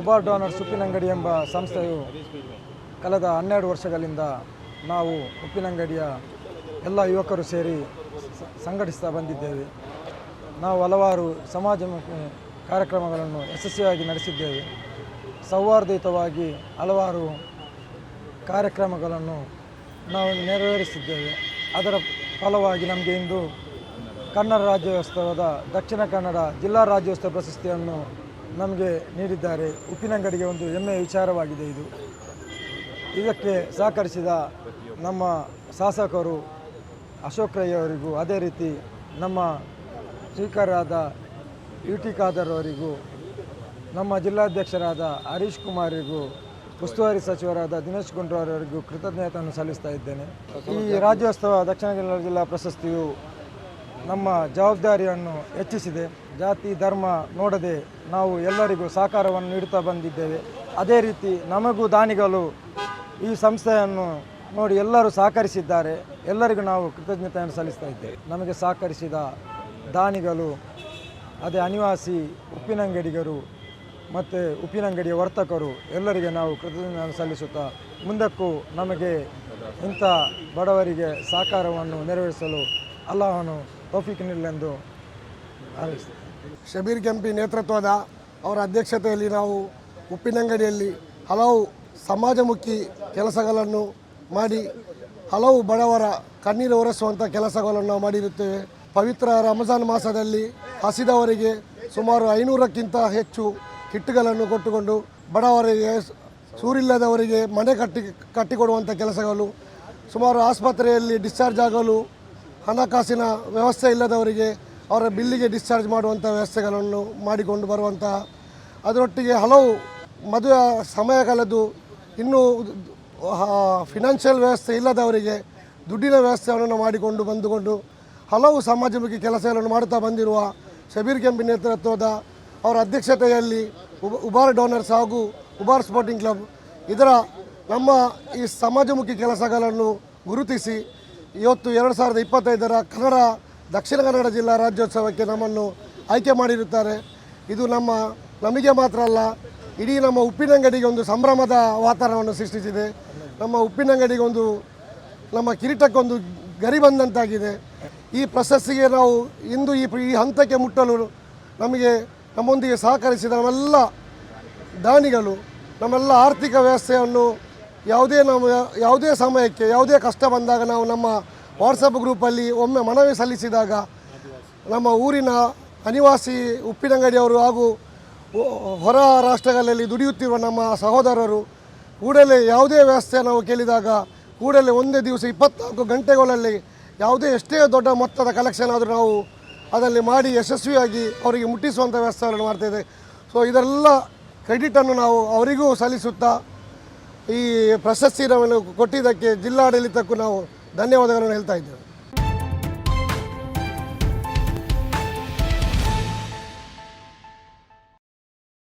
Ubar donor Uppinangady ಎಂಬ ಸಂಸ್ಥೆಯು ಕಳೆದ ಹನ್ನೆರಡು ವರ್ಷಗಳಿಂದ ನಾವು ಉಪ್ಪಿನಂಗಡಿಯ ಎಲ್ಲ ಯುವಕರು ಸೇರಿ ಸಂಘಟಿಸ್ತಾ ಬಂದಿದ್ದೇವೆ. ನಾವು ಹಲವಾರು ಸಮಾಜಮುಖಿ ಕಾರ್ಯಕ್ರಮಗಳನ್ನು ಯಶಸ್ವಿಯಾಗಿ ನಡೆಸಿದ್ದೇವೆ. ಸೌಹಾರ್ದಯುತವಾಗಿ ಹಲವಾರು ಕಾರ್ಯಕ್ರಮಗಳನ್ನು ನಾವು ನೆರವೇರಿಸಿದ್ದೇವೆ. ಅದರ ಫಲವಾಗಿ ನಮಗೆ ಇಂದು ಕನ್ನಡ ರಾಜ್ಯೋತ್ಸವದ ದಕ್ಷಿಣ ಕನ್ನಡ ಜಿಲ್ಲಾ ರಾಜ್ಯೋತ್ಸವ ಪ್ರಶಸ್ತಿಯನ್ನು ನಮಗೆ ನೀಡಿದ್ದಾರೆ. ಉಪ್ಪಿನಂಗಡಿಗೆ ಒಂದು ಹೆಮ್ಮೆಯ ವಿಚಾರವಾಗಿದೆ ಇದು. ಇದಕ್ಕೆ ಸಹಕರಿಸಿದ ನಮ್ಮ ಶಾಸಕರು ಅಶೋಕ್ ರೈ ಅವರಿಗೂ ಅದೇ ರೀತಿ ನಮ್ಮ ಸ್ಪೀಕರಾದ ಯು ಟಿ ಖಾದರ್ ಅವರಿಗೂ, ನಮ್ಮ ಜಿಲ್ಲಾಧ್ಯಕ್ಷರಾದ ಹರೀಶ್ ಕುಮಾರಿಗೂ ಉಸ್ತುವಾರಿ ಸಚಿವರಾದ ದಿನೇಶ್ ಗುಂಡೂರಾವ್ ಕೃತಜ್ಞತೆಯನ್ನು ಸಲ್ಲಿಸ್ತಾ ಇದ್ದೇನೆ. ಈ ರಾಜ್ಯೋತ್ಸವ ದಕ್ಷಿಣ ಕನ್ನಡ ಜಿಲ್ಲಾ ಪ್ರಶಸ್ತಿಯು ನಮ್ಮ ಜವಾಬ್ದಾರಿಯನ್ನು ಹೆಚ್ಚಿಸಿದೆ. ಜಾತಿ, ಧರ್ಮ ನೋಡದೆ ನಾವು ಎಲ್ಲರಿಗೂ ಸಹಕಾರವನ್ನು ನೀಡುತ್ತಾ ಬಂದಿದ್ದೇವೆ. ಅದೇ ರೀತಿ ನಮಗೂ ದಾನಿಗಳು ಈ ಸಂಸ್ಥೆಯನ್ನು ನೋಡಿ ಎಲ್ಲರೂ ಸಹಕರಿಸಿದ್ದಾರೆ. ಎಲ್ಲರಿಗೂ ನಾವು ಕೃತಜ್ಞತೆಯನ್ನು ಸಲ್ಲಿಸ್ತಾ ಇದ್ದೇವೆ. ನಮಗೆ ಸಹಕರಿಸಿದ ದಾನಿಗಳು, ಅದೇ ಅನಿವಾಸಿ ಉಪ್ಪಿನಂಗಡಿಗರು ಮತ್ತು ಉಪ್ಪಿನಂಗಡಿಯ ವರ್ತಕರು ಎಲ್ಲರಿಗೆ ನಾವು ಕೃತಜ್ಞತೆಯನ್ನು ಸಲ್ಲಿಸುತ್ತಾ ಮುಂದಕ್ಕೂ ನಮಗೆ ಇಂಥ ಬಡವರಿಗೆ ಸಹಕಾರವನ್ನು ನೆರವೇರಿಸಲು ಅಲ್ಲಾಹನು ತೌಫೀಕ್ ಹಾರೈಸ್ತೇನೆ ಶಬೀರ್ ಕೆಂಪಿ ನೇತೃತ್ವದ ಅವರ ಅಧ್ಯಕ್ಷತೆಯಲ್ಲಿ ನಾವು ಉಪ್ಪಿನಂಗಡಿಯಲ್ಲಿ ಹಲವು ಸಮಾಜಮುಖಿ ಕೆಲಸಗಳನ್ನು ಮಾಡಿ, ಹಲವು ಬಡವರ ಕಣ್ಣೀರು ಒರೆಸುವಂಥ ಕೆಲಸಗಳನ್ನು ನಾವು ಮಾಡಿರುತ್ತೇವೆ. ಪವಿತ್ರ ರಮಜಾನ್ ಮಾಸದಲ್ಲಿ ಹಸಿದವರಿಗೆ ಸುಮಾರು ಐನೂರಕ್ಕಿಂತ ಹೆಚ್ಚು ಕಿಟ್ಗಳನ್ನು ಕೊಟ್ಟುಕೊಂಡು, ಬಡವರಿಗೆ ಸೂರಿಲ್ಲದವರಿಗೆ ಮನೆ ಕಟ್ಟಿ ಕಟ್ಟಿಕೊಡುವಂಥ ಕೆಲಸಗಳು, ಸುಮಾರು ಆಸ್ಪತ್ರೆಯಲ್ಲಿ ಡಿಸ್ಚಾರ್ಜ್ ಆಗಲು ಹಣಕಾಸಿನ ವ್ಯವಸ್ಥೆ ಇಲ್ಲದವರಿಗೆ ಅವರ ಬಿಲ್ಲಿಗೆ ಡಿಸ್ಚಾರ್ಜ್ ಮಾಡುವಂಥ ವ್ಯವಸ್ಥೆಗಳನ್ನು ಮಾಡಿಕೊಂಡು ಬರುವಂತಹ ಅದರೊಟ್ಟಿಗೆ ಹಲವು ಮದುವೆ ಸಮಯ ಕಳೆದು ಇನ್ನೂ ಫಿನಾನ್ಷಿಯಲ್ ವ್ಯವಸ್ಥೆ ಇಲ್ಲದವರಿಗೆ ದುಡ್ಡಿನ ವ್ಯವಸ್ಥೆಯನ್ನು ಮಾಡಿಕೊಂಡು ಬಂದುಕೊಂಡು ಹಲವು ಸಮಾಜಮುಖಿ ಕೆಲಸಗಳನ್ನು ಮಾಡುತ್ತಾ ಬಂದಿರುವ ಶಬೀರ್ ಕೆಂಪಿ ನೇತೃತ್ವದ ಅವರ ಅಧ್ಯಕ್ಷತೆಯಲ್ಲಿ ಉಬ- ಉಬಾರ್ ಡೋನರ್ಸ್ ಹಾಗೂ ಉಬಾರ್ ಸ್ಪೋರ್ಟಿಂಗ್ ಕ್ಲಬ್ ಇದರ ನಮ್ಮ ಈ ಸಮಾಜಮುಖಿ ಕೆಲಸಗಳನ್ನು ಗುರುತಿಸಿ ಇವತ್ತು ಎರಡು ಸಾವಿರದ ಇಪ್ಪತ್ತೈದರ ಕನ್ನಡ, ದಕ್ಷಿಣ ಕನ್ನಡ ಜಿಲ್ಲಾ ರಾಜ್ಯೋತ್ಸವಕ್ಕೆ ನಮ್ಮನ್ನು ಆಯ್ಕೆ ಮಾಡಿರುತ್ತಾರೆ. ಇದು ನಮ್ಮ, ನಮಗೆ ಮಾತ್ರ ಅಲ್ಲ, ಇಡೀ ನಮ್ಮ ಉಪ್ಪಿನಂಗಡಿಗೆ ಒಂದು ಸಂಭ್ರಮದ ವಾತಾವರಣವನ್ನು ಸೃಷ್ಟಿಸಿದೆ. ನಮ್ಮ ಉಪ್ಪಿನಂಗಡಿಗೆ ಒಂದು, ನಮ್ಮ ಕಿರೀಟಕ್ಕೊಂದು ಗರಿ ಬಂದಂತಾಗಿದೆ. ಈ ಪ್ರಶಸ್ತಿಗೆ ನಾವು ಇಂದು ಈ ಈ ಹಂತಕ್ಕೆ ಮುಟ್ಟಲು ನಮಗೆ ನಮ್ಮೊಂದಿಗೆ ಸಹಕರಿಸಿದ ನಮ್ಮೆಲ್ಲ ದಾನಿಗಳು, ನಮ್ಮೆಲ್ಲ ಆರ್ಥಿಕ ವ್ಯವಸ್ಥೆಯನ್ನು ಯಾವುದೇ ನಾವು ಯಾವುದೇ ಸಮಯಕ್ಕೆ, ಯಾವುದೇ ಕಷ್ಟ ಬಂದಾಗ ನಾವು ನಮ್ಮ ವಾಟ್ಸಪ್ ಗ್ರೂಪಲ್ಲಿ ಒಮ್ಮೆ ಮನವಿ ಸಲ್ಲಿಸಿದಾಗ ನಮ್ಮ ಊರಿನ ಅನಿವಾಸಿ ಉಪ್ಪಿನಂಗಡಿಯವರು ಹಾಗೂ ಹೊರ ರಾಷ್ಟ್ರಗಳಲ್ಲಿ ದುಡಿಯುತ್ತಿರುವ ನಮ್ಮ ಸಹೋದರರು ಕೂಡಲೇ ಯಾವುದೇ ವ್ಯವಸ್ಥೆ ನಾವು ಕೇಳಿದಾಗ ಕೂಡಲೇ ಒಂದೇ ದಿವಸ ಇಪ್ಪತ್ನಾಲ್ಕು ಗಂಟೆಗಳಲ್ಲಿ ಯಾವುದೇ ಎಷ್ಟೇ ದೊಡ್ಡ ಮೊತ್ತದ ಕಲೆಕ್ಷನ್ ಆದರೂ ನಾವು ಅದರಲ್ಲಿ ಮಾಡಿ ಯಶಸ್ವಿಯಾಗಿ ಅವರಿಗೆ ಮುಟ್ಟಿಸುವಂಥ ವ್ಯವಸ್ಥೆಗಳನ್ನು ಮಾಡ್ತಾಯಿದೆ ಸೊ ಇದೆಲ್ಲ ಕ್ರೆಡಿಟನ್ನು ನಾವು ಅವರಿಗೂ ಸಲ್ಲಿಸುತ್ತಾ ಈ ಪ್ರಶಸ್ತಿಯನ್ನು ಕೊಟ್ಟಿದ್ದಕ್ಕೆ ಜಿಲ್ಲಾಡಳಿತಕ್ಕೂ ನಾವು ಧನ್ಯವಾದಗಳನ್ನು ಹೇಳ್ತಾ ಇದ್ದೇವೆ.